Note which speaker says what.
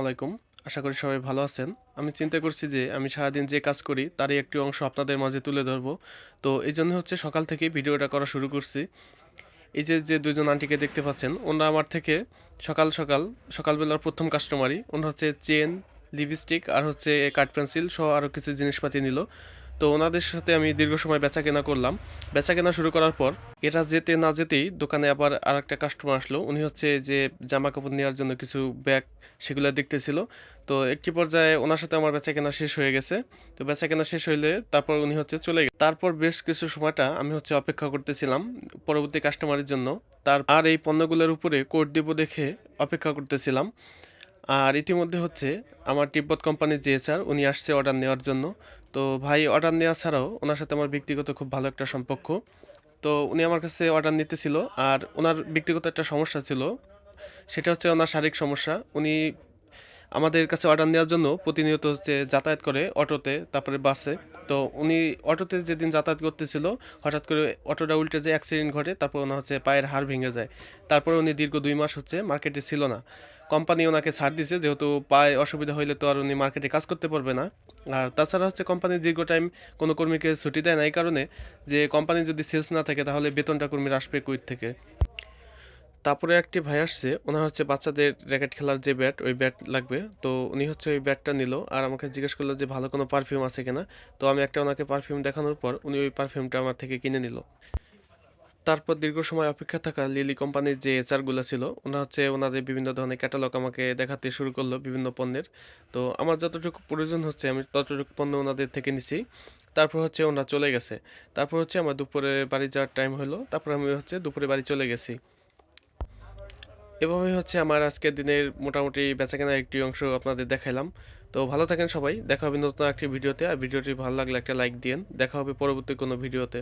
Speaker 1: আলাইকুম আশা করি সবাই ভালো আছেন। আমি চিন্তা করছি যে আমি সারাদিন যে কাজ করি, তারই একটি অংশ আপনাদের মাঝে তুলে ধরব। তো এই জন্য হচ্ছে সকাল থেকে ভিডিওটা করা শুরু করছি। এই যে যে দুজন আন্টিকে দেখতে পাচ্ছেন, ওনারা আমার থেকে সকাল সকাল, সকালবেলার প্রথম কাস্টমারই। ওনারা হচ্ছে চেন, লিপস্টিক আর হচ্ছে কাঠ পেন্সিল সহ আরও কিছু জিনিসপাতি নিল। তো ওনাদের সাথে আমি দীর্ঘ সময় বেচা কেনা করলাম। বেচা কেনা শুরু করার পর এটা যেতে না যেতেই দোকানে আবার আর একটা কাস্টমার আসলো। উনি হচ্ছে যে জামা কাপড় নেওয়ার জন্য কিছু ব্যাগ সেগুলো দেখতেছিল। তো একটি পর্যায়ে ওনার সাথে আমার বেচা কেনা শেষ হয়ে গেছে। তো বেচা কেনা শেষ হইলে তারপর উনি হচ্ছে চলে গেছে তারপর বেশ কিছু সময়টা আমি হচ্ছে অপেক্ষা করতেছিলাম পরবর্তী কাস্টমারের জন্য। তার আর এই পণ্যগুলোর উপরে কোড দিব দেখে অপেক্ষা করতেছিলাম। আর ইতিমধ্যে হচ্ছে আমার তিব্বত কোম্পানির স্যার উনি আসছে অর্ডার নেওয়ার জন্য। তো ভাই অর্ডার নেওয়া ছাড়াও ওনার সাথে আমার ব্যক্তিগত খুব ভালো একটা সম্পর্ক। তো উনি আমার কাছে অর্ডার নিতেছিল আর ওনার ব্যক্তিগত একটা সমস্যা ছিল। সেটা হচ্ছে ওনার শারীরিক সমস্যা। উনি আমাদের কাছে অর্ডার নেওয়ার জন্য প্রতিনিয়ত হচ্ছে যাতায়াত করে অটোতে, তারপরে বাসে তো উনি অটোতে যেদিন যাতায়াত করতেছিল, হঠাৎ করে অটোটা উল্টে যে অ্যাক্সিডেন্ট ঘটে, তারপর ওনার হচ্ছে পায়ের হাড় ভেঙে যায়। তারপরে উনি দীর্ঘ দুই মাস হচ্ছে মার্কেটে ছিল না। কোম্পানি ওনাকে ছাড় দিছে, যেহেতু পায়ে অসুবিধা হইলে তো আর উনি মার্কেটে কাজ করতে পারবে না। আর তাছাড়া হচ্ছে কোম্পানি দীর্ঘ টাইম কোনো কর্মীকে ছুটি দেয় না, এই কারণে যে কোম্পানি যদি সেলস না থাকে, তাহলে বেতনটা কর্মীর আসবে কুইট থেকে? তারপরে একটি ভাই আসছে, ওনার হচ্ছে বাচ্চাদের র্যাকেট খেলার যে ব্যাট ওই ব্যাট লাগবে। তো উনি হচ্ছে ওই ব্যাটটা নিল আর আমাকে জিজ্ঞেস করল যে, ভালো কোনো পারফিউম আছে কিনা? তো আমি একটা ওনাকে পারফিউম দেখানোর পর উনি ওই পারফিউমটা আমার থেকে কিনে নিল। তারপর দীর্ঘ সময় অপেক্ষা থাকা লিলি কোম্পানির যে এচআরগুলো ছিল ওনারা হচ্ছে ওনাদের বিভিন্ন ধরনের ক্যাটালগ আমাকে দেখাতে শুরু করল বিভিন্ন পণ্যের। তো আমার যতটুকু প্রয়োজন হচ্ছে, আমি ততটুকু পণ্য ওনাদের থেকে নিছি। তারপর হচ্ছে ওনারা চলে গেছে। তারপর হচ্ছে আমার দুপুরে বাড়ি যাওয়ার টাইম হলো। তারপর আমি হচ্ছে দুপুরে বাড়ি চলে গেছি। এভাবেই হচ্ছে আমার আজকের দিনের মোটামুটি বেচাকেনার একটি অংশ আপনাদের দেখাইলাম। তো ভালো থাকেন সবাই, দেখা হবে নতুন একটি ভিডিওতে। আর ভিডিওটি ভালো লাগলে একটা লাইক দিন দেখা হবে পরবর্তী কোনো ভিডিওতে।